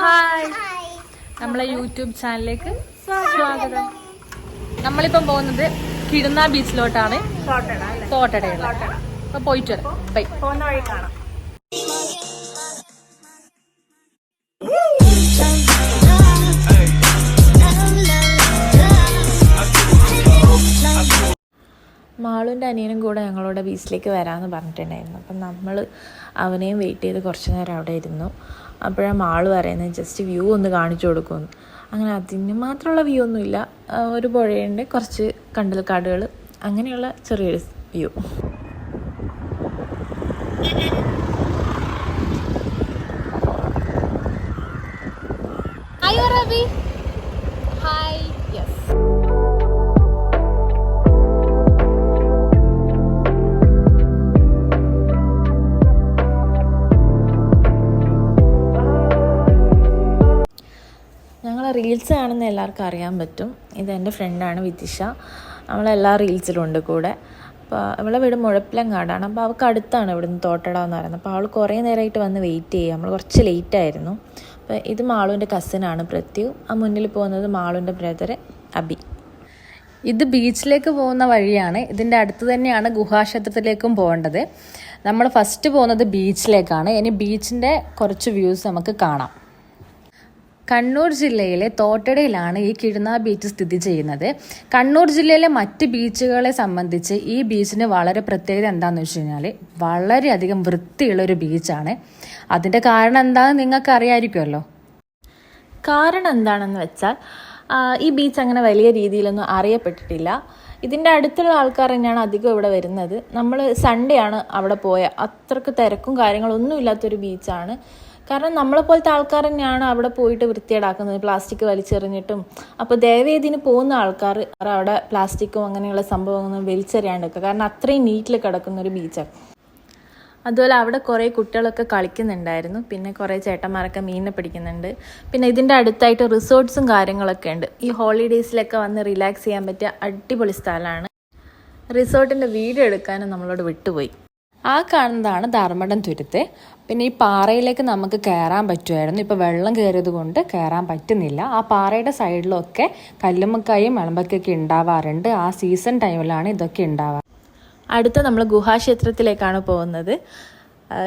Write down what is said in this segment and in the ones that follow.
Hi നമ്മളെ YouTube ചാനലിലേക്ക് സ്വാഗതം. നമ്മളിപ്പം പോകുന്നത് കിടുന്ന ബീച്ചിലോട്ടാണ്. തോട്ടടയുള്ള അപ്പൊ പോയിട്ട് വരാം. ബൈ. പോകുന്ന വഴി കാണാം. മാളുന്റെ അനിയനും കൂടെ ഞങ്ങളോട് ബീച്ചിലേക്ക് വരാമെന്ന് പറഞ്ഞിട്ടുണ്ടായിരുന്നു. അപ്പം നമ്മൾ അവനെയും വെയിറ്റ് ചെയ്ത് കുറച്ച് നേരം അവിടെ ഇരുന്നു. അപ്പോഴാണ് മാൾ പറയുന്നത് ജസ്റ്റ് വ്യൂ ഒന്ന് കാണിച്ചു കൊടുക്കുമെന്ന്. അങ്ങനെ അതിന് മാത്രമുള്ള വ്യൂ ഒന്നുമില്ല. ഒരു പുഴയുണ്ട് കുറച്ച് കണ്ടൽക്കാടുകൾ അങ്ങനെയുള്ള ചെറിയൊരു വ്യൂ ഹായ് ഹായ് റീൽസ് കാണുന്ന എല്ലാവർക്കും അറിയാൻ പറ്റും. ഇത് എന്റെ ഫ്രണ്ടാണ് വിതിഷ നമ്മളെല്ലാ റീൽസിലും ഉണ്ട് കൂടെ. അപ്പോൾ അവളെ വീട് മുഴപ്പിലങ്ങാടാണ്. അപ്പോൾ അവൾക്ക് അടുത്താണ് ഇവിടുന്ന് തോട്ടട എന്ന് പറയുന്നത്. അപ്പോൾ അവൾ കുറേ നേരമായിട്ട് വന്ന് വെയിറ്റ് ചെയ്യുക നമ്മൾ കുറച്ച് ലേറ്റ് ആയിരുന്നു. അപ്പോൾ ഇത് മാളുവിന്റെ കസിനാണ് പ്രത്യു. ആ മുന്നിൽ പോകുന്നത് മാളുവിന്റെ ബ്രദർ അബി. ഇത് ബീച്ചിലേക്ക് പോകുന്ന വഴിയാണ്. ഇതിന്റെ അടുത്ത് തന്നെയാണ് ഗുഹാക്ഷേത്രത്തിലേക്കും പോകേണ്ടത്. നമ്മൾ ഫസ്റ്റ് പോകുന്നത് ബീച്ചിലേക്കാണ് ഇനി ബീച്ചിന്റെ കുറച്ച് വ്യൂസ് നമുക്ക് കാണാം. കണ്ണൂർ ജില്ലയിലെ തോട്ടടയിലാണ് ഈ കിഴുന്ന ബീച്ച് സ്ഥിതി ചെയ്യുന്നത്. കണ്ണൂർ ജില്ലയിലെ മറ്റ് ബീച്ചുകളെ സംബന്ധിച്ച് ഈ ബീച്ചിന് വളരെ പ്രത്യേകത എന്താണെന്ന് വെച്ച് കഴിഞ്ഞാൽ വളരെയധികം വൃത്തിയുള്ള ഒരു ബീച്ചാണ്. അതിന്റെ കാരണം എന്താണെന്ന് നിങ്ങൾക്ക് അറിയാമായിരിക്കുമല്ലോ കാരണം എന്താണെന്ന് വെച്ചാൽ ഈ ബീച്ച് അങ്ങനെ വലിയ രീതിയിലൊന്നും അറിയപ്പെട്ടിട്ടില്ല. ഇതിന്റെ അടുത്തുള്ള ആൾക്കാർ തന്നെയാണ് അധികം ഇവിടെ വരുന്നത്. നമ്മൾ സൺഡേ ആണ് അവിടെ പോയ. അത്രയ്ക്ക് തിരക്കും കാര്യങ്ങളൊന്നും ഇല്ലാത്തൊരു ബീച്ചാണ്. കാരണം നമ്മളെ പോലത്തെ ആൾക്കാർ തന്നെയാണ് അവിടെ പോയിട്ട് വൃത്തിയേടാക്കുന്നത് പ്ലാസ്റ്റിക് വലിച്ചെറിഞ്ഞിട്ടും. അപ്പോൾ ഇതിന് പോകുന്ന ആൾക്കാർ അവിടെ പ്ലാസ്റ്റിക്കും അങ്ങനെയുള്ള സംഭവങ്ങളൊന്നും വലിച്ചെറിയാണ്ടൊക്കെ. കാരണം അത്രയും നീറ്റിൽ കിടക്കുന്ന ഒരു ബീച്ചാണ് അതുപോലെ അവിടെ കുറേ കുട്ടികളൊക്കെ കളിക്കുന്നുണ്ടായിരുന്നു. പിന്നെ കുറേ ചേട്ടന്മാരൊക്കെ മീനിനെ പിടിക്കുന്നുണ്ട്. പിന്നെ ഇതിന്റെ അടുത്തായിട്ട് റിസോർട്ട്സും കാര്യങ്ങളൊക്കെ ഉണ്ട്. ഈ ഹോളിഡേയ്സിലൊക്കെ വന്ന് റിലാക്സ് ചെയ്യാൻ പറ്റിയ അടിപൊളി സ്ഥലമാണ്. റിസോർട്ടിന്റെ വീഡിയോ എടുക്കാനും നമ്മളോട് വിട്ടുപോയി. ആ കാണുന്നതാണ് ധർമ്മടം തുരുത്ത്. പിന്നെ ഈ പാറയിലേക്ക് നമുക്ക് കയറാൻ പറ്റുമായിരുന്നു. ഇപ്പോൾ വെള്ളം കയറിയത് കൊണ്ട് കയറാൻ പറ്റുന്നില്ല. ആ പാറയുടെ സൈഡിലൊക്കെ കല്ലുമ്മക്കായും വിളമ്പക്കൊക്കെ ഉണ്ടാവാറുണ്ട്. ആ സീസൺ ടൈമിലാണ് ഇതൊക്കെ ഉണ്ടാവാറ് അടുത്ത നമ്മൾ ഗുഹാക്ഷേത്രത്തിലേക്കാണ് പോകുന്നത്.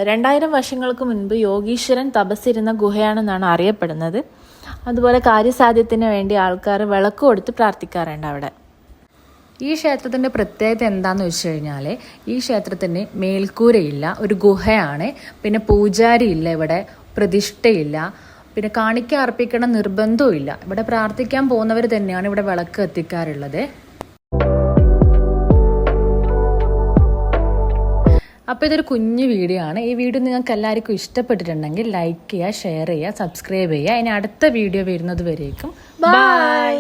രണ്ടായിരം വർഷങ്ങൾക്ക് മുൻപ് യോഗീശ്വരൻ തപസ്സിരുന്ന ഗുഹയാണെന്നാണ് അറിയപ്പെടുന്നത്. അതുപോലെ കാര്യസാധ്യത്തിന് വേണ്ടി ആൾക്കാർ വിളക്ക് കൊടുത്ത് പ്രാർത്ഥിക്കാറുണ്ട് അവിടെ. ഈ ക്ഷേത്രത്തിന്റെ പ്രത്യേകത എന്താണെന്ന് വെച്ച് കഴിഞ്ഞാൽ ഈ ക്ഷേത്രത്തിന് മേൽക്കൂരയില്ല ഒരു ഗുഹയാണ്. പിന്നെ പൂജാരിയില്ല ഇവിടെ പ്രതിഷ്ഠയില്ല. പിന്നെ കാണിക്ക അർപ്പിക്കണം നിർബന്ധവും ഇല്ല ഇവിടെ പ്രാർത്ഥിക്കാൻ പോകുന്നവർ തന്നെയാണ് ഇവിടെ വിളക്ക് എത്തിക്കാറുള്ളത് അപ്പോൾ ഇതൊരു കുഞ്ഞു വീഡിയോ ആണ് ഈ വീഡിയോ നിങ്ങൾക്ക് എല്ലാവർക്കും ഇഷ്ടപ്പെട്ടിട്ടുണ്ടെങ്കിൽ ലൈക്ക് ചെയ്യുക ഷെയർ ചെയ്യുക സബ്സ്ക്രൈബ് ചെയ്യുക. ഇനി അടുത്ത വീഡിയോ വരുന്നത് വരേക്കും. ബൈ.